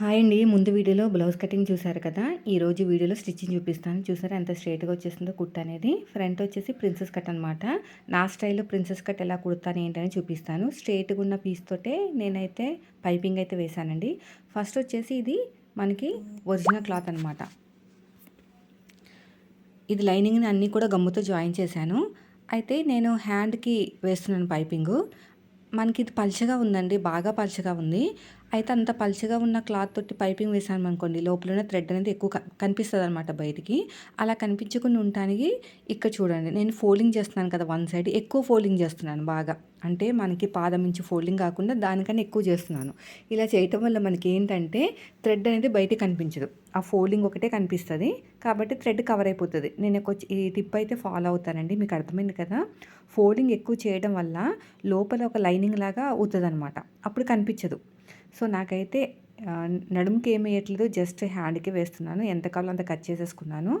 Hi అండి. ముందు వీడియోలో బ్లౌజ్ కటింగ్ చూసారు కదా? ఈరోజు వీడియోలో స్టిచ్చింగ్ చూపిస్తాను. చూసారా? ఎంత స్ట్రైట్గా వచ్చేసిందో కుట్ అనేది. ఫ్రంట్ వచ్చేసి ప్రిన్సెస్ కట్ అనమాట నా స్టైల్లో ప్రిన్సెస్ కట్ ఎలా కుడతాను ఏంటని చూపిస్తాను. స్ట్రైట్గా ఉన్న పీస్ తోటే నేనైతే పైపింగ్ అయితే వేశానండి. ఫస్ట్ వచ్చేసి ఇది మనకి ఒరిజినల్ క్లాత్ అనమాట ఇది లైనింగ్ని అన్నీ కూడా గమ్ముతో జాయిన్ చేశాను. అయితే నేను హ్యాండ్కి వేస్తున్నాను పైపింగు. మనకి ఇది పలుచగా ఉందండి. బాగా పలుచగా ఉంది. అయితే అంత పల్చగా ఉన్న క్లాత్ తోటి పైపింగ్ వేసాను అనుకోండి లోపల ఉన్న థ్రెడ్ అనేది ఎక్కువ కనిపిస్తుంది అనమాట బయటికి. అలా కనిపించకుండా ఉండటానికి ఇక్కడ చూడండి నేను ఫోల్డింగ్ చేస్తున్నాను కదా వన్ సైడ్ ఎక్కువ ఫోల్డింగ్ చేస్తున్నాను బాగా. అంటే మనకి పాదం నుంచి ఫోల్డింగ్ కాకుండా దానికన్నా ఎక్కువ చేస్తున్నాను. ఇలా చేయటం వల్ల మనకి ఏంటంటే థ్రెడ్ అనేది బయటికి కనిపించదు. ఆ ఫోల్డింగ్ ఒకటే కనిపిస్తుంది కాబట్టి థ్రెడ్ కవర్ అయిపోతుంది. నేను ఈ టిప్ అయితే ఫాలో అవుతానండి మీకు అర్థమైంది కదా? ఫోల్డింగ్ ఎక్కువ చేయడం వల్ల లోపల ఒక లైనింగ్ లాగా అవుతుంది అనమాట అప్పుడు కనిపించదు. సో నాకైతే నడుముకి ఏమి వేయట్లేదు జస్ట్ హ్యాండ్కి వేస్తున్నాను. ఎంత కావాలో అంత కట్ చేసేసుకున్నాను.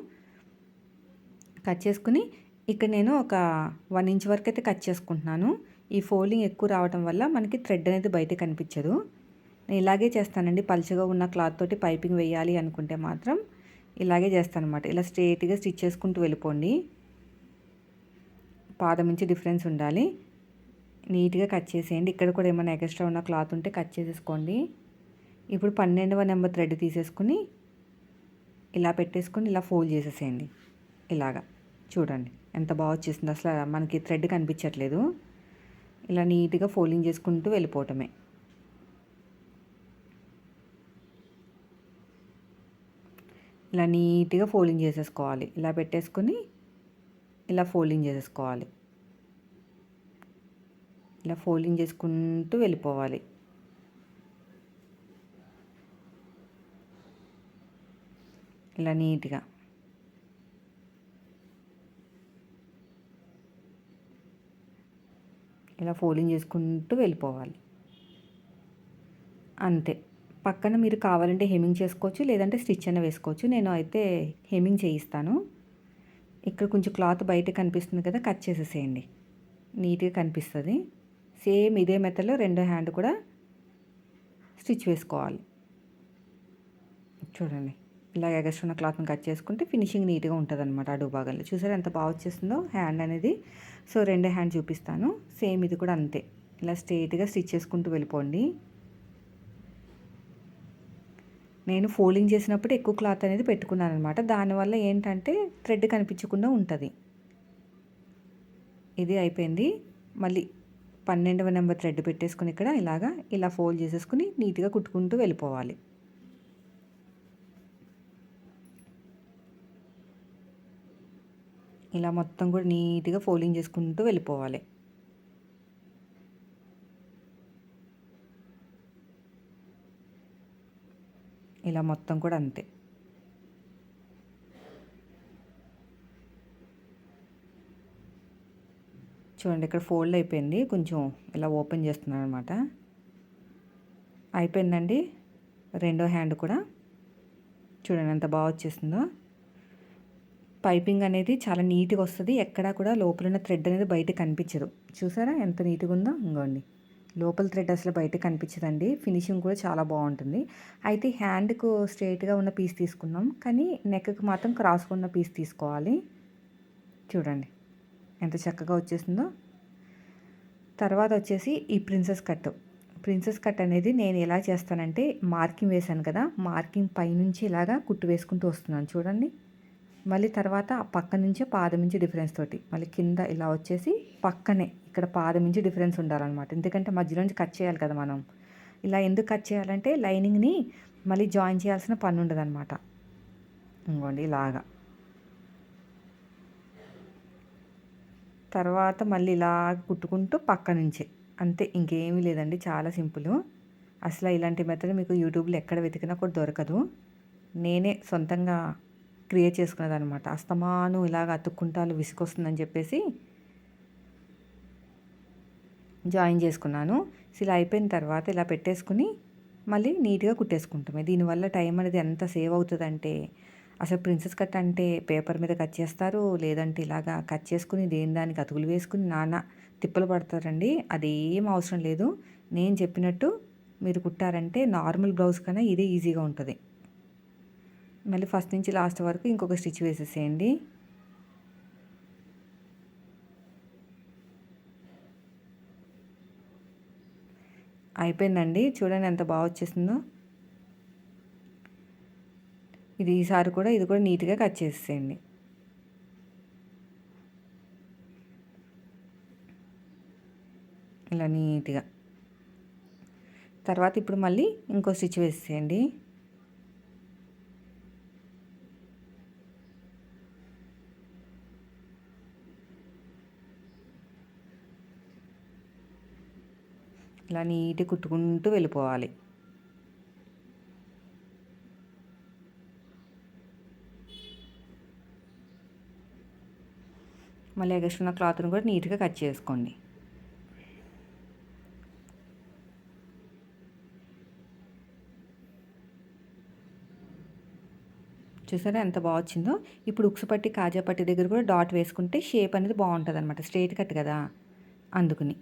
కట్ చేసుకుని ఇక్కడ నేను ఒక వన్ ఇంచ్ వరకు అయితే కట్ చేసుకుంటున్నాను. ఈ ఫోల్డింగ్ ఎక్కువ రావడం వల్ల మనకి థ్రెడ్ అనేది బయట కనిపించదు. నేను ఇలాగే చేస్తానండి. పలుచగా ఉన్న క్లాత్ తోటి పైపింగ్ వేయాలి అనుకుంటే మాత్రం ఇలాగే చేస్తాను అనమాట ఇలా స్ట్రేట్గా స్టిచ్ చేసుకుంటూ వెళ్ళిపోండి. పాదం నుంచి డిఫరెన్స్ ఉండాలి. నీట్గా కట్ చేసేయండి. ఇక్కడ కూడా ఏమైనా ఎక్స్ట్రా ఉన్న క్లాత్ ఉంటే కట్ చేసేసుకోండి. ఇప్పుడు పన్నెండవ నెంబర్ థ్రెడ్ తీసేసుకుని ఇలా పెట్టేసుకొని ఇలా ఫోల్డ్ చేసేసేయండి. ఇలాగా. చూడండి. ఎంత బాగా వచ్చేసింది. అసలు మనకి థ్రెడ్ కనిపించట్లేదు. ఇలా నీట్గా ఫోల్డింగ్ చేసుకుంటూ వెళ్ళిపోవటమే. ఇలా నీట్గా ఫోల్డింగ్ చేసేసుకోవాలి. ఇలా పెట్టేసుకొని ఇలా ఫోల్డింగ్ చేసేసుకోవాలి. ఇలా ఫోల్డింగ్ చేసుకుంటూ వెళ్ళిపోవాలి. ఇలా నీట్గా. ఇలా ఫోల్డింగ్ చేసుకుంటూ వెళ్ళిపోవాలి. అంతే. పక్కన మీరు కావాలంటే హెమింగ్ చేసుకోవచ్చు లేదంటే స్టిచ్ అయినా వేసుకోవచ్చు. నేను అయితే హెమింగ్ చేయిస్తాను. ఇక్కడ కొంచెం క్లాత్ బయట కనిపిస్తుంది కదా కట్ చేసేసేయండి. నీట్గా కనిపిస్తుంది. సేమ్ ఇదే మెథడ్లో రెండో హ్యాండ్ కూడా స్టిచ్ వేసుకోవాలి. చూడండి ఇలా ఎగస్ట్రున్న క్లాత్ని కట్ చేసుకుంటే ఫినిషింగ్ నీట్గా ఉంటుంది అనమాట అడుగు భాగంలో. చూసారు ఎంత బాగా వచ్చేస్తుందో హ్యాండ్ అనేది. సో రెండో హ్యాండ్ చూపిస్తాను. సేమ్ ఇది కూడా అంతే. ఇలా స్ట్రైట్గా స్టిచ్ చేసుకుంటూ వెళ్ళిపోండి. నేను ఫోల్డింగ్ చేసినప్పుడు ఎక్కువ క్లాత్ అనేది పెట్టుకున్నాను అనమాట దానివల్ల ఏంటంటే థ్రెడ్ కనిపించకుండా ఉంటుంది. ఇది అయిపోయింది. మళ్ళీ పన్నెండవ నెంబర్ థ్రెడ్ పెట్టేసుకుని ఇక్కడ ఇలాగా ఇలా ఫోల్డ్ చేసేసుకుని నీట్గా కుట్టుకుంటూ వెళ్ళిపోవాలి. ఇలా మొత్తం కూడా నీట్గా ఫోల్డింగ్ చేసుకుంటూ వెళ్ళిపోవాలి. ఇలా మొత్తం కూడా అంతే. చూడండి ఇక్కడ ఫోల్డ్ అయిపోయింది. కొంచెం ఇలా ఓపెన్ చేస్తున్నాను అనమాట అయిపోయిందండి. రెండో హ్యాండ్ కూడా. చూడండి ఎంత బాగా వచ్చేసిందో. పైపింగ్ అనేది చాలా నీట్గా వస్తుంది. ఎక్కడా కూడా లోపల ఉన్న థ్రెడ్ అనేది బయట కనిపించదు. చూసారా? ఎంత నీట్గా ఉందో? ఇంకోండి లోపల థ్రెడ్ అసలు బయట కనిపించదండి. ఫినిషింగ్ కూడా చాలా బాగుంటుంది. అయితే హ్యాండ్కు స్ట్రైట్గా ఉన్న పీస్ తీసుకున్నాం. కానీ నెక్కి మాత్రం క్రాస్ ఉన్న పీస్ తీసుకోవాలి. చూడండి. ఎంత చక్కగా వచ్చేసిందో. తర్వాత వచ్చేసి ఈ ప్రిన్సెస్ కట్. ప్రిన్సెస్ కట్ అనేది నేను ఎలా చేస్తానంటే మార్కింగ్ వేశాను కదా మార్కింగ్ పైనుంచి ఇలాగా కుట్టు వేసుకుంటూ వస్తున్నాను చూడండి. మళ్ళీ తర్వాత పక్క నుంచే పాదం నుంచి డిఫరెన్స్ తోటి మళ్ళీ కింద ఇలా వచ్చేసి పక్కనే ఇక్కడ పాదం నుంచి డిఫరెన్స్ ఉండాలన్నమాట. ఎందుకంటే మధ్యలో నుంచి కట్ చేయాలి కదా మనం. ఇలా ఎందుకు కట్ చేయాలంటే లైనింగ్ని మళ్ళీ జాయిన్ చేయాల్సిన పని ఉండదు అనమాట ఇంకోండి ఇలాగా. తర్వాత మళ్ళీ ఇలా కుట్టుకుంటూ పక్క నుంచి. అంతే ఇంకేమీ లేదండి చాలా సింపుల్. అసలు ఇలాంటి మెథడ్ మీకు యూట్యూబ్లో ఎక్కడ వెతికినా కూడా దొరకదు. నేనే సొంతంగా క్రియేట్ చేసుకున్నది అనమాట అస్తమాను ఇలాగ అతుక్కుంటాలు విసుకొస్తుందని చెప్పేసి జాయిన్ చేసుకున్నాను. ఇలా అయిపోయిన తర్వాత ఇలా పెట్టేసుకుని మళ్ళీ నీట్గా కుట్టేసుకుంటామే దీనివల్ల టైం అనేది ఎంత సేవ్ అవుతుందంటే అసలు ప్రిన్సెస్ కట్ అంటే పేపర్ మీద కట్ చేస్తారు లేదంటే ఇలాగా కట్ చేసుకుని దేని దానికి అతుకులు వేసుకుని నాన్న తిప్పలు పడతారండి. అదేం అవసరం లేదు. నేను చెప్పినట్టు మీరు కుట్టారంటే నార్మల్ బ్లౌజ్ కన్నా ఇదే ఈజీగా ఉంటుంది. మళ్ళీ ఫస్ట్ నుంచి లాస్ట్ వరకు ఇంకొక స్టిచ్ వేసేసేయండి. అయిపోయిందండి. చూడండి ఎంత బాగా వచ్చేసిందో. ఇది ఈసారి కూడా ఇది కూడా నీట్గా కట్ చేసేయండి ఇలా నీట్గా. తర్వాత ఇప్పుడు మళ్ళీ ఇంకో స్టిచ్ వేసేయండి ఇలా నీట్గా కుట్టుకుంటూ వెళ్ళిపోవాలి. మళ్ళీ ఎగస్ట్రున్న క్లాత్ని కూడా నీట్గా కట్ చేసుకోండి. చూసారా ఎంత బాగా వచ్చిందో? ఇప్పుడు ఉక్సు పట్టి కాజా పట్టి దగ్గర కూడా డాట్ వేసుకుంటే షేప్ అనేది బాగుంటుంది అనమాట స్ట్రైట్ కట్ కదా? అందుకుని.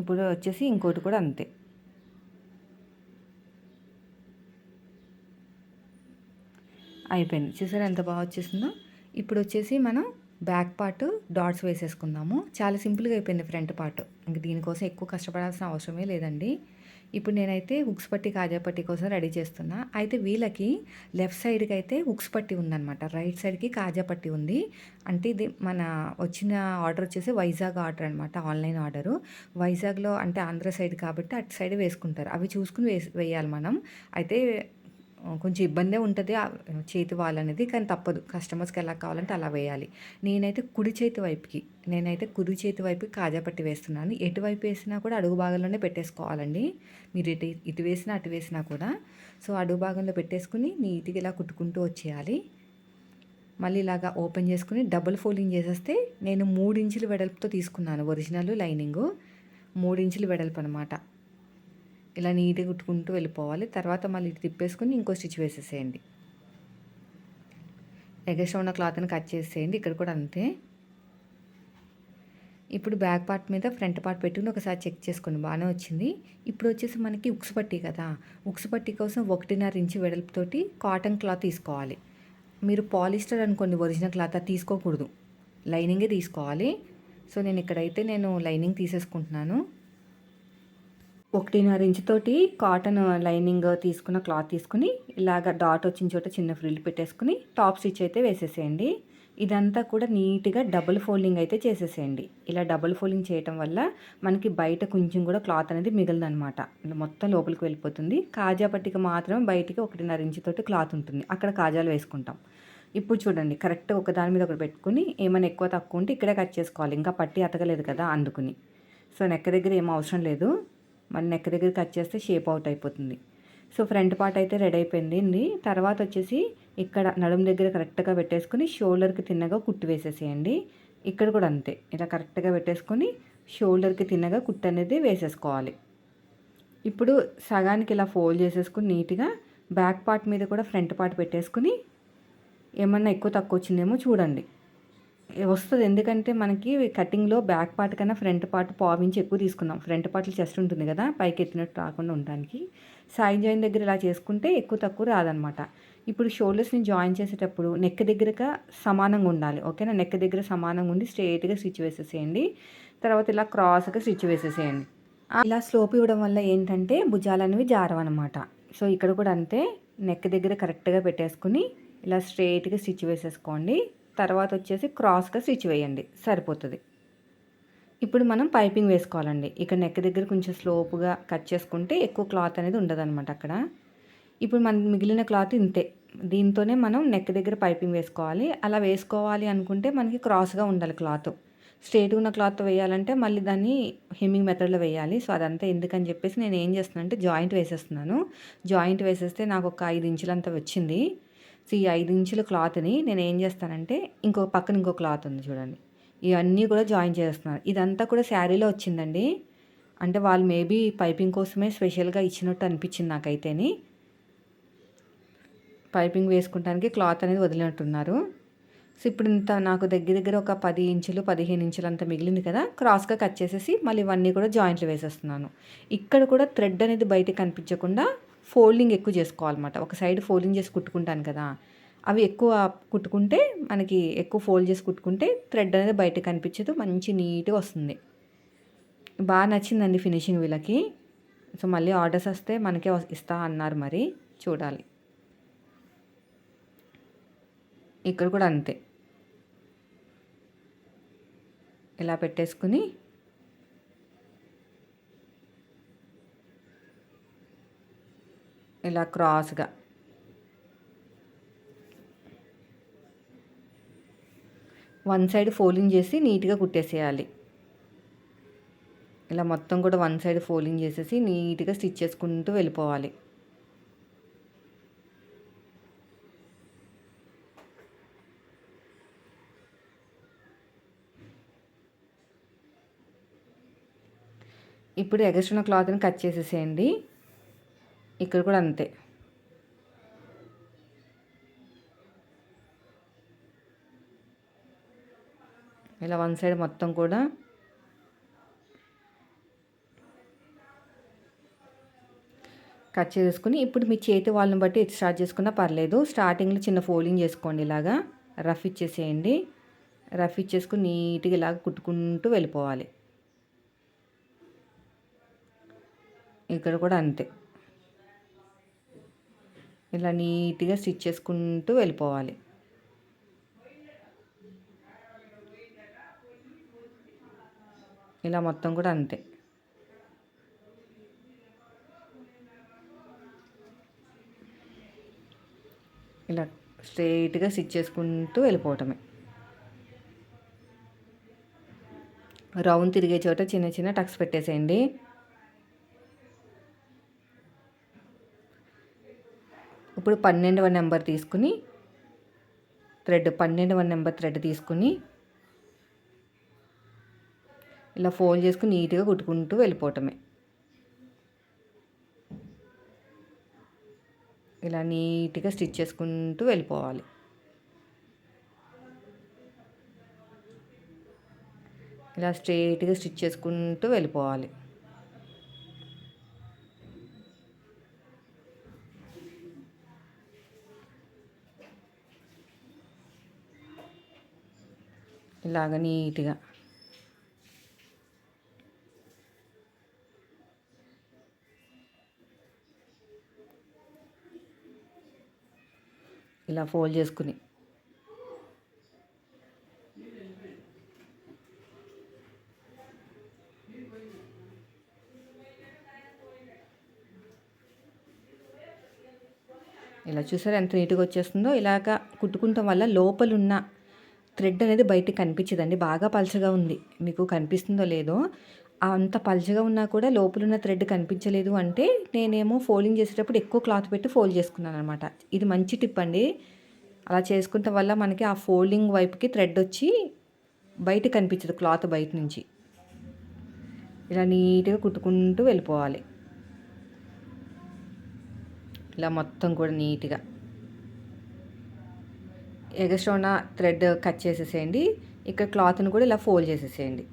ఇప్పుడు వచ్చేసి ఇంకోటి కూడా అంతే. అయిపోయింది. చూసారా ఎంత బాగా వచ్చేసిందో? ఇప్పుడు వచ్చేసి మనం బ్యాక్ పార్ట్ డాట్స్ వేసేసుకుందాము. చాలా సింపుల్గా అయిపోయింది ఫ్రంట్ పార్ట్. ఇంక దీనికోసం ఎక్కువ కష్టపడాల్సిన అవసరమే లేదండి. ఇప్పుడు నేనైతే హుక్స్ పట్టి కాజా పట్టి కోసం రెడీ చేస్తున్నా. అయితే వీళ్ళకి లెఫ్ట్ సైడ్కి అయితే హుక్స్ పట్టి ఉందన్నమాట. రైట్ సైడ్కి కాజా పట్టి ఉంది. అంటే ఇది మన వచ్చిన ఆర్డర్ వచ్చేసి వైజాగ్ ఆర్డర్ అనమాట ఆన్లైన్ ఆర్డరు. వైజాగ్లో అంటే ఆంధ్ర సైడ్ కాబట్టి అటు సైడ్ వేసుకుంటారు. అవి చూసుకుని వేసి వేయాలి మనం. అయితే కొంచెం ఇబ్బందే ఉంటుంది. చేతి వాళ్ళనేది కానీ తప్పదు. కస్టమర్స్కి ఎలా కావాలంటే అలా వేయాలి. నేనైతే కుడి చేతి వైపుకి నేనైతే కుడి చేతి వైపుకి కాజా పట్టి వేస్తున్నాను. ఎటువైపు వేసినా కూడా అడుగు భాగంలోనే పెట్టేసుకోవాలండి. మీరు ఇటు ఇటు వేసినా అటు వేసినా కూడా. సో అడుగు భాగంలో పెట్టేసుకుని నీట్గా ఇలా కుట్టుకుంటూ వచ్చేయాలి. మళ్ళీ ఇలాగా ఓపెన్ చేసుకుని డబుల్ ఫోల్డింగ్ చేసేస్తే నేను మూడు ఇంచులు వెడల్పుతో తీసుకున్నాను ఒరిజినల్ లైనింగు. మూడు ఇంచులు వెడల్పు అనమాట ఇలా నీట్గా కుట్టుకుంటూ వెళ్ళిపోవాలి. తర్వాత మళ్ళీ తిప్పేసుకుని ఇంకో స్టిచ్ వేసేసేయండి. ఎగస్ట్రా ఉన్న క్లాత్ని కట్ చేసేయండి. ఇక్కడ కూడా అంతే. ఇప్పుడు బ్యాక్ పార్ట్ మీద ఫ్రంట్ పార్ట్ పెట్టుకుని ఒకసారి చెక్ చేసుకోండి. బాగానే వచ్చింది. ఇప్పుడు వచ్చేసి మనకి ఉక్స్ పట్టి కదా. ఉక్స్ పట్టి కోసం ఒకటిన్నర ఇంచు వెడల్పుతోటి కాటన్ క్లాత్ తీసుకోవాలి. మీరు పాలిస్టర్ అనుకోండి ఒరిజినల్ క్లాత్ తీసుకోకూడదు. లైనింగే తీసుకోవాలి. సో నేను ఇక్కడైతే నేను లైనింగ్ తీసేసుకుంటున్నాను. ఒకటిన్నర ఇంచుతోటి కాటన్ లైనింగ్ తీసుకున్న క్లాత్ తీసుకుని ఇలాగ డాట్ వచ్చిన చోట చిన్న ఫ్రిల్ పెట్టేసుకుని టాప్ స్టిచ్ అయితే వేసేసేయండి. ఇదంతా కూడా నీట్గా డబుల్ ఫోల్డింగ్ అయితే చేసేసేయండి. ఇలా డబుల్ ఫోల్డింగ్ చేయటం వల్ల మనకి బయట కొంచెం కూడా క్లాత్ అనేది మిగలదనమాట మొత్తం లోపలికి వెళ్ళిపోతుంది. కాజా పట్టిక మాత్రం బయటికి ఒకటిన్నర ఇంచుతోటి క్లాత్ ఉంటుంది. అక్కడ కాజాలు వేసుకుంటాం. ఇప్పుడు చూడండి కరెక్ట్ ఒక దాని మీద ఒకటి పెట్టుకుని ఏమైనా ఎక్కువ తక్కువ ఉంటే ఇక్కడే కట్ చేసుకోవాలి. ఇంకా పట్టి అతగలేదు కదా అందుకుని. సో నెక్క దగ్గర ఏం అవసరం లేదు. మన నెక్ దగ్గర కట్ చేస్తే షేప్ అవుట్ అయిపోతుంది. సో ఫ్రంట్ పార్ట్ అయితే రెడీ అయిపోయింది. తర్వాత వచ్చేసి ఇక్కడ నడుం దగ్గర కరెక్ట్గా పెట్టేసుకొని షోల్డర్కి తిన్నగా కుట్టు వేసేసేయండి. ఇక్కడ కూడా అంతే. ఇలా కరెక్ట్గా పెట్టేసుకొని షోల్డర్కి తిన్నగా కుట్టు అనేది వేసేసుకోవాలి. ఇప్పుడు సగానికి ఇలా ఫోల్డ్ చేసేసుకుని నీట్గా బ్యాక్ పార్ట్ మీద కూడా ఫ్రంట్ పార్ట్ పెట్టేసుకుని ఏమన్నా ఎక్కువ తక్కువ వచ్చిందేమో చూడండి. వస్తుంది. ఎందుకంటే మనకి కటింగ్లో బ్యాక్ పార్ట్ కన్నా ఫ్రంట్ పార్ట్ పావించి ఎక్కువ తీసుకున్నాం ఫ్రంట్ పార్ట్లో చెస్ట్ ఉంటుంది కదా పైకి ఎత్తినట్టు రాకుండా ఉండడానికి. సైడ్ జాయిన్ దగ్గర ఇలా చేసుకుంటే ఎక్కువ తక్కువ రాదనమాట. ఇప్పుడు షోల్డర్స్ని జాయిన్ చేసేటప్పుడు నెక్ దగ్గరగా సమానంగా ఉండాలి. ఓకేనా? నెక్ దగ్గర సమానంగా ఉండి స్ట్రేట్గా స్టిచ్ వేసేసేయండి. తర్వాత ఇలా క్రాస్గా స్టిచ్ వేసేసేయండి. ఇలా స్లోప్ ఇవ్వడం వల్ల ఏంటంటే భుజాలు అనేవి జారవన్నమాట సో ఇక్కడ కూడా అంతే. నెక్ దగ్గర కరెక్ట్గా పెట్టేసుకుని ఇలా స్ట్రేట్గా స్టిచ్ వేసేసుకోండి. తర్వాత వచ్చేసి క్రాస్గా స్టిచ్ వేయండి. సరిపోతుంది. ఇప్పుడు మనం పైపింగ్ వేసుకోవాలండి. ఇక్కడ నెక్ దగ్గర కొంచెం స్లోపుగా కట్ చేసుకుంటే ఎక్కువ క్లాత్ అనేది ఉండదన్నమాట అక్కడ. ఇప్పుడు మన మిగిలిన క్లాత్ ఇంతే. దీంతోనే మనం నెక్ దగ్గర పైపింగ్ వేసుకోవాలి. అలా వేసుకోవాలి అనుకుంటే మనకి క్రాస్గా ఉండాలి క్లాత్. స్ట్రేట్గా ఉన్న క్లాత్ వేయాలంటే మళ్ళీ దాన్ని హెమ్మింగ్ మెథడ్లో వేయాలి. సో అదంతా ఎందుకని చెప్పేసి నేను ఏం చేస్తున్నానంటే జాయింట్ వేసేస్తున్నాను. జాయింట్ వేసేస్తే నాకు ఒక ఐదు ఇంచులంతా వచ్చింది. సో ఈ ఐదు ఇంచుల క్లాత్ని నేను ఏం చేస్తానంటే ఇంకో పక్కన ఇంకో క్లాత్ ఉంది చూడండి. ఇవన్నీ కూడా జాయిన్ చేస్తున్నారు. ఇదంతా కూడా శారీలో వచ్చిందండి. అంటే వాళ్ళు మేబీ పైపింగ్ కోసమే స్పెషల్గా ఇచ్చినట్టు అనిపించింది నాకైతేని. పైపింగ్ వేసుకుంటానికి క్లాత్ అనేది వదిలినట్టున్నారు. సో ఇప్పుడు ఇంత నాకు దగ్గర దగ్గర ఒక పది ఇంచులు పదిహేను ఇంచులు అంత మిగిలింది కదా క్రాస్గా కట్ చేసేసి మళ్ళీ ఇవన్నీ కూడా జాయింట్లు వేసేస్తున్నాను. ఇక్కడ కూడా థ్రెడ్ అనేది బయటకు కనిపించకుండా ఫోల్డింగ్ ఎక్కువ చేసుకోవాలన్నమాట. ఒక సైడ్ ఫోల్డింగ్ చేసి కుట్టుకుంటాను కదా అవి ఎక్కువ కుట్టుకుంటే మనకి ఎక్కువ ఫోల్డ్ చేసి కుట్టుకుంటే థ్రెడ్ అనేది బయటకు కనిపించదు మంచి నీట్గా వస్తుంది. బాగా నచ్చిందండి ఫినిషింగ్ వీళ్ళకి. సో మళ్ళీ ఆర్డర్స్ వస్తే మనకే ఇస్తా అన్నారు మరి చూడాలి. ఇక్కడ కూడా అంతే. ఇలా పెట్టేసుకుని ఇలా క్రాస్గా. వన్ సైడ్ ఫోల్డింగ్ చేసి నీట్గా కుట్టేసేయాలి. ఇలా మొత్తం కూడా వన్ సైడ్ ఫోల్డింగ్ చేసేసి నీట్గా స్టిచ్ చేసుకుంటూ వెళ్ళిపోవాలి. ఇప్పుడు ఎగస్ట్రన క్లాత్ని కట్ చేసేసేయండి. ఇక్కడ కూడా అంతే. ఇలా వన్ సైడ్ మొత్తం కూడా కట్ చేసుకుని ఇప్పుడు మీ చేతి వాళ్ళని బట్టి ఎటు స్టార్ట్ చేసుకున్నా పర్లేదు. స్టార్టింగ్లో చిన్న ఫోల్డింగ్ చేసుకోండి ఇలాగా. రఫ్ ఇచ్చేసేయండి. రఫ్ ఇచ్చేసుకుని నీట్గా ఇలాగ కుట్టుకుంటూ వెళ్ళిపోవాలి. ఇక్కడ కూడా అంతే. ఇలా నీట్గా స్టిచ్ చేసుకుంటూ వెళ్ళిపోవాలి. ఇలా మొత్తం కూడా అంతే. ఇలా స్ట్రైట్గా స్టిచ్ చేసుకుంటూ వెళ్ళిపోవటమే. రౌండ్ తిరిగే చోట చిన్న చిన్న టక్స్ పెట్టేసేయండి. ఇప్పుడు పన్నెండవ నెంబర్ తీసుకుని థ్రెడ్ పన్నెండవ నెంబర్ థ్రెడ్ తీసుకుని ఇలా ఫోల్డ్ చేసుకుని నీట్గా కుట్టుకుంటూ వెళ్ళిపోవటమే. ఇలా నీట్గా స్టిచ్ చేసుకుంటూ వెళ్ళిపోవాలి. ఇలా స్ట్రైట్గా స్టిచ్ చేసుకుంటూ వెళ్ళిపోవాలి. ఇలాగ నీట్గా. ఇలా ఫోల్డ్ చేసుకుని. ఇలా చూసారా ఎంత నీట్గా వచ్చేస్తుందో? ఇలాగ కుట్టుకుంటాం వల్ల లోపలున్న థ్రెడ్ అనేది బయటకు కనిపించదండి. బాగా పలచగా ఉంది. మీకు కనిపిస్తుందో లేదో. అంత పలచగా ఉన్నా కూడా లోపల ఉన్న థ్రెడ్ కనిపించలేదు అంటే నేనేమో ఫోల్డింగ్ చేసేటప్పుడు ఎక్కువ క్లాత్ పెట్టి ఫోల్డ్ చేసుకున్నాను అనమాట. ఇది మంచి టిప్ అండి. అలా చేసుకుంటే వల్ల మనకి ఆ ఫోల్డింగ్ వైపుకి థ్రెడ్ వచ్చి బయట కనిపించదు క్లాత్ బయట నుంచి. ఇలా నీట్గా కుట్టుకుంటూ వెళ్ళిపోవాలి. ఇలా మొత్తం కూడా నీట్గా. ఎగస్ట్రా థ్రెడ్ కట్ చేసేసేయండి. ఇక్కడ క్లాత్ని కూడా ఇలా ఫోల్డ్ చేసేసేయండి.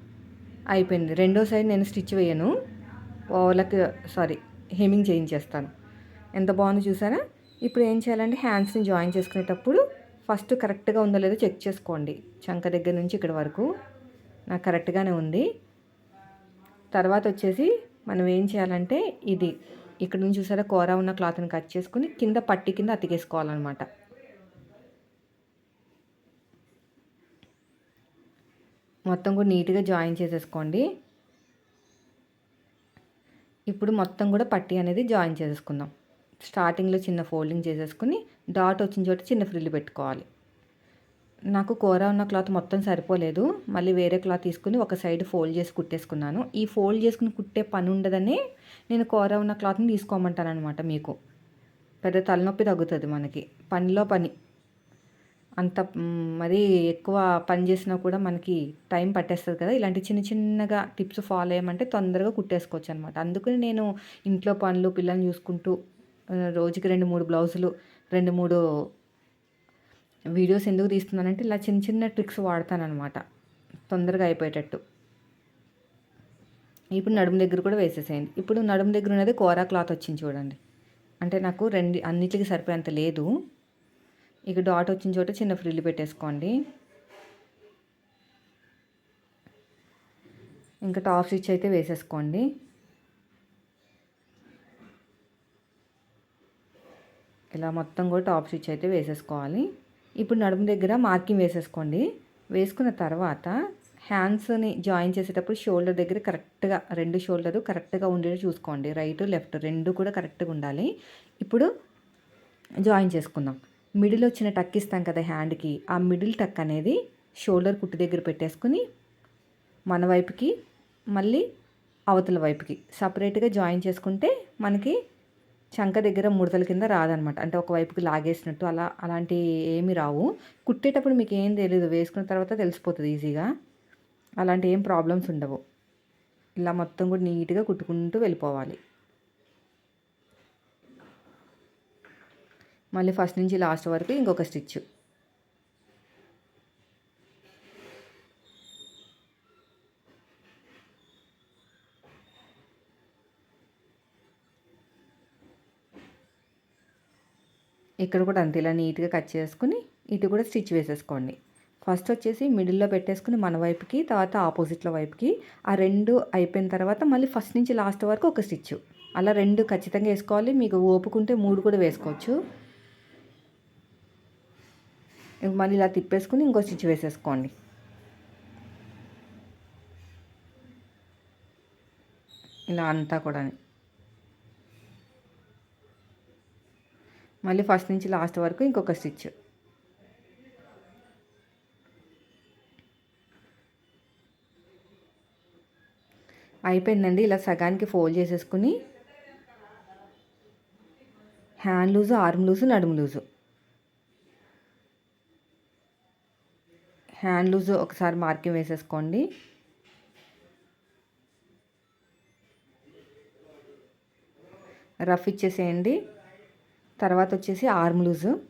అయిపోయింది. రెండో సైడ్ నేను స్టిచ్ వేయను. ఓవర్లకు సారీ హెమింగ్ చేయించేస్తాను. ఎంత బాగుందో చూసారా? ఇప్పుడు ఏం చేయాలంటే హ్యాండ్స్ని జాయిన్ చేసుకునేటప్పుడు ఫస్ట్ కరెక్ట్గా ఉందో లేదో చెక్ చేసుకోండి. చంక దగ్గర నుంచి ఇక్కడ వరకు. నాకు కరెక్ట్గానే ఉంది. తర్వాత వచ్చేసి మనం ఏం చేయాలంటే ఇది. ఇక్కడ నుంచి చూసారా? కూర ఉన్న క్లాత్ని కట్ చేసుకుని కింద పట్టి కింద అతికేసుకోవాలన్నమాట. మొత్తం కూడా నీట్గా జాయిన్ చేసేసుకోండి. ఇప్పుడు మొత్తం కూడా పట్టి అనేది జాయిన్ చేసేసుకుందాం. స్టార్టింగ్లో చిన్న ఫోల్డింగ్ చేసేసుకుని డాట్ వచ్చిన చోట చిన్న ఫ్రిల్ పెట్టుకోవాలి. నాకు కూర ఉన్న క్లాత్ మొత్తం సరిపోలేదు. మళ్ళీ వేరే క్లాత్ తీసుకుని ఒక సైడ్ ఫోల్డ్ చేసి కుట్టేసుకున్నాను. ఈ ఫోల్డ్ చేసుకుని కుట్టే పని ఉండదని నేను కూర ఉన్న క్లాత్ని తీసుకోమంటాను అనమాట మీకు. పెద్ద తలనొప్పి తగ్గుతుంది మనకి. పనిలో పని. అంత మరీ ఎక్కువ పని చేసినా కూడా మనకి టైం పట్టేస్తుంది కదా. ఇలాంటి చిన్న చిన్నగా టిప్స్ ఫాలో అయ్యమంటే తొందరగా కుట్టేసుకోవచ్చు అనమాట అందుకని నేను ఇంట్లో పనులు పిల్లల్ని చూసుకుంటూ రోజుకి రెండు మూడు బ్లౌజులు రెండు మూడు వీడియోస్ ఎందుకు తీస్తున్నానంటే ఇలా చిన్న చిన్న ట్రిక్స్ వాడతానమాట తొందరగా అయిపోయేటట్టు. ఇప్పుడు నడుము దగ్గర కూడా వేసేసేయండి. ఇప్పుడు నడుము దగ్గర ఉన్నది కోరా క్లాత్ వచ్చింది చూడండి. అంటే నాకు రెండు అన్నిటికీ సరిపోయేంత లేదు. ఇక డాట్ వచ్చిన చోట చిన్న ఫ్రిల్లు పెట్టేసుకోండి. ఇంకా టాప్ స్టిచ్ అయితే వేసేసుకోండి. ఇలా మొత్తం కూడా టాప్ స్టిచ్ అయితే వేసేసుకోవాలి. ఇప్పుడు నడుము దగ్గర మార్కింగ్ వేసేసుకోండి. వేసుకున్న తర్వాత హ్యాండ్స్ని జాయిన్ చేసేటప్పుడు షోల్డర్ దగ్గర కరెక్ట్గా రెండు షోల్డరు కరెక్ట్గా ఉండేది చూసుకోండి. రైట్ లెఫ్ట్ రెండు కూడా కరెక్ట్గా ఉండాలి. ఇప్పుడు జాయిన్ చేసుకుందాం. మిడిల్ వచ్చిన టక్ ఇస్తాం కదా హ్యాండ్కి ఆ మిడిల్ టక్ అనేది షోల్డర్ కుట్టు దగ్గర పెట్టేసుకుని మన వైపుకి మళ్ళీ అవతల వైపుకి సపరేట్గా జాయిన్ చేసుకుంటే మనకి చంక దగ్గర ముడతల కింద రాదనమాట. అంటే ఒకవైపుకి లాగేసినట్టు అలా అలాంటి ఏమి రావు. కుట్టేటప్పుడు మీకు ఏం తెలియదు వేసుకున్న తర్వాత తెలిసిపోతుంది ఈజీగా. అలాంటి ఏం ప్రాబ్లమ్స్ ఉండవు. ఇలా మొత్తం కూడా నీట్గా కుట్టుకుంటూ వెళ్ళిపోవాలి. మళ్ళీ ఫస్ట్ నుంచి లాస్ట్ వరకు ఇంకొక స్టిచ్. ఇక్కడ కూడా అంతే ఇలా నీట్గా కట్ చేసుకుని ఇటు కూడా స్టిచ్ వేసేసుకోండి. ఫస్ట్ వచ్చేసి మిడిల్లో పెట్టేసుకుని మన వైపుకి తర్వాత ఆపోజిట్లో వైపుకి ఆ రెండు అయిపోయిన తర్వాత మళ్ళీ ఫస్ట్ నుంచి లాస్ట్ వరకు ఒక స్టిచ్. అలా రెండు ఖచ్చితంగా వేసుకోవాలి మీకు ఓపుకుంటే మూడు కూడా వేసుకోవచ్చు. మళ్ళీ ఇలా తిప్పేసుకుని ఇంకో స్టిచ్ వేసేసుకోండి. ఇలా అంతా కూడా మళ్ళీ ఫస్ట్ నుంచి లాస్ట్ వరకు ఇంకొక స్టిచ్. అయిపోయిందండి ఇలా సగానికి ఫోల్డ్ చేసేసుకుని హ్యాండ్ లూజు ఆర్మ్ లూజు నడుము లూజు. హ్యాండ్ లూజ్ ఒకసారి మార్కింగ్ వేసేసుకోండి. రఫ్ ఇచ్చేసేయండి. తర్వాత వచ్చేసి ఆర్మ్ లూజు.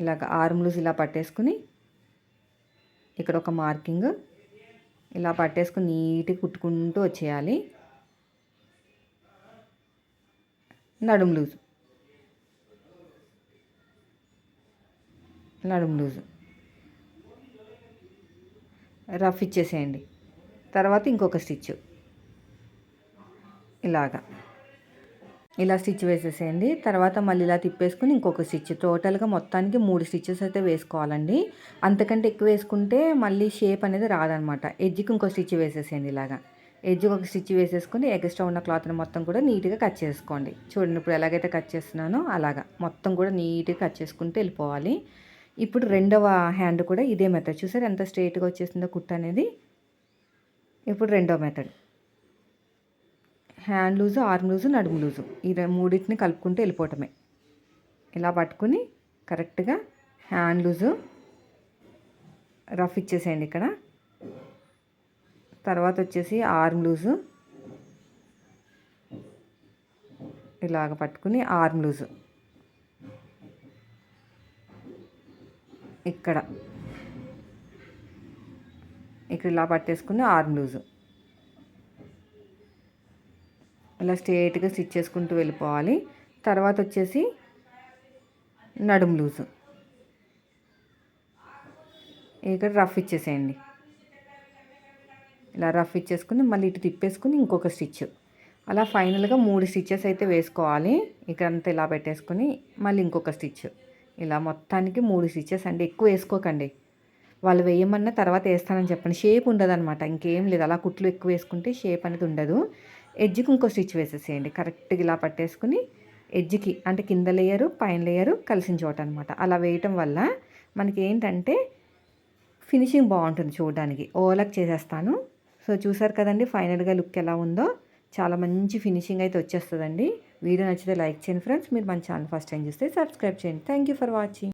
ఇలాగ ఆర్మ్ లూజ్ ఇలా పట్టేసుకుని ఇక్కడ ఒక మార్కింగ్. ఇలా పట్టేసుకుని నీట్గా కుట్టుకుంటూ వచ్చేయాలి. నడుము లూజు. నడుము లూజు. రఫ్ ఇచ్చేసేయండి. తర్వాత ఇంకొక స్టిచ్ ఇలాగా. ఇలా స్టిచ్ వేసేసేయండి. తర్వాత మళ్ళీ ఇలా తిప్పేసుకుని ఇంకొక స్టిచ్. టోటల్గా మొత్తానికి మూడు స్టిచ్చెస్ అయితే వేసుకోవాలండి. అంతకంటే ఎక్కువ వేసుకుంటే మళ్ళీ షేప్ అనేది రాదనమాట. ఎడ్జ్కి ఇంకో స్టిచ్ వేసేసేయండి ఇలాగా. ఎడ్జ్కి ఒక స్టిచ్ వేసేసుకుని ఎక్స్ట్రా ఉన్న క్లాత్ని మొత్తం కూడా నీట్గా కట్ చేసుకోండి. చూడండి ఇప్పుడు ఎలాగైతే కట్ చేస్తున్నానో అలాగా. మొత్తం కూడా నీట్గా కట్ చేసుకుంటూ వెళ్ళిపోవాలి. ఇప్పుడు రెండవ హ్యాండ్ కూడా ఇదే మెథడ్ చూసారు ఎంత స్ట్రైట్గా వచ్చేసిందో కుట్ అనేది? ఇప్పుడు రెండవ method hand loose arm loose నడుము లూజు ఈ మూడింటిని కలుపుకుంటూ వెళ్ళిపోవటమే. ఇలా పట్టుకుని కరెక్ట్గా హ్యాండ్ లూజు రఫ్ ఇచ్చేసేయండి ఇక్కడ. తర్వాత వచ్చేసి ఆర్మ్ లూజు ఇలాగ పట్టుకుని ఆర్మ్ లూజు ఇక్కడ. ఇక్కడ ఇలా పట్టేసుకుని ఆర్మ్ లూజ్. ఇలా స్ట్రేట్గా స్టిచ్ చేసుకుంటూ వెళ్ళిపోవాలి. తర్వాత వచ్చేసి నడుము లూజు. ఇక్కడ రఫ్ ఇచ్చేసేయండి. ఇలా రఫ్ ఇచ్చేసుకుని మళ్ళీ ఇటు తిప్పేసుకుని ఇంకొక స్టిచ్. అలా ఫైనల్గా మూడు స్టిచ్చెస్ అయితే వేసుకోవాలి. ఇక్కడంతా ఇలా పెట్టేసుకుని మళ్ళీ ఇంకొక స్టిచ్. ఇలా మొత్తానికి మూడు స్టిచ్చెస్ అండి. ఎక్కువ వేసుకోకండి. వాళ్ళు వేయమన్నా తర్వాత వేస్తానని చెప్పండి. షేప్ ఉండదనమాట ఇంకేం లేదు. అలా కుట్లు ఎక్కువ వేసుకుంటే షేప్ అనేది ఉండదు. ఎడ్జ్కి ఇంకో స్టిచ్ వేసేసేయండి. కరెక్ట్గా ఇలా పట్టేసుకుని ఎడ్జ్కి అంటే కింద లేయరు పైన లేయరు కలిసిన చోట అనమాట అలా వేయటం వల్ల మనకి ఏంటంటే ఫినిషింగ్ బాగుంటుంది చూడడానికి. ఓలక్ చేసేస్తాను. సో చూసారు కదండి ఫైనల్గా లుక్ ఎలా ఉందో. చాలా మంచి ఫినిషింగ్ అయితే వచ్చేస్తుందండి. వీడియో నచ్చితే లైక్ చేయండి ఫ్రెండ్స్. మీరు మన ఛానల్ ఫస్ట్ టైం చూస్తే సబ్స్క్రైబ్ చేయండి. Thank you for watching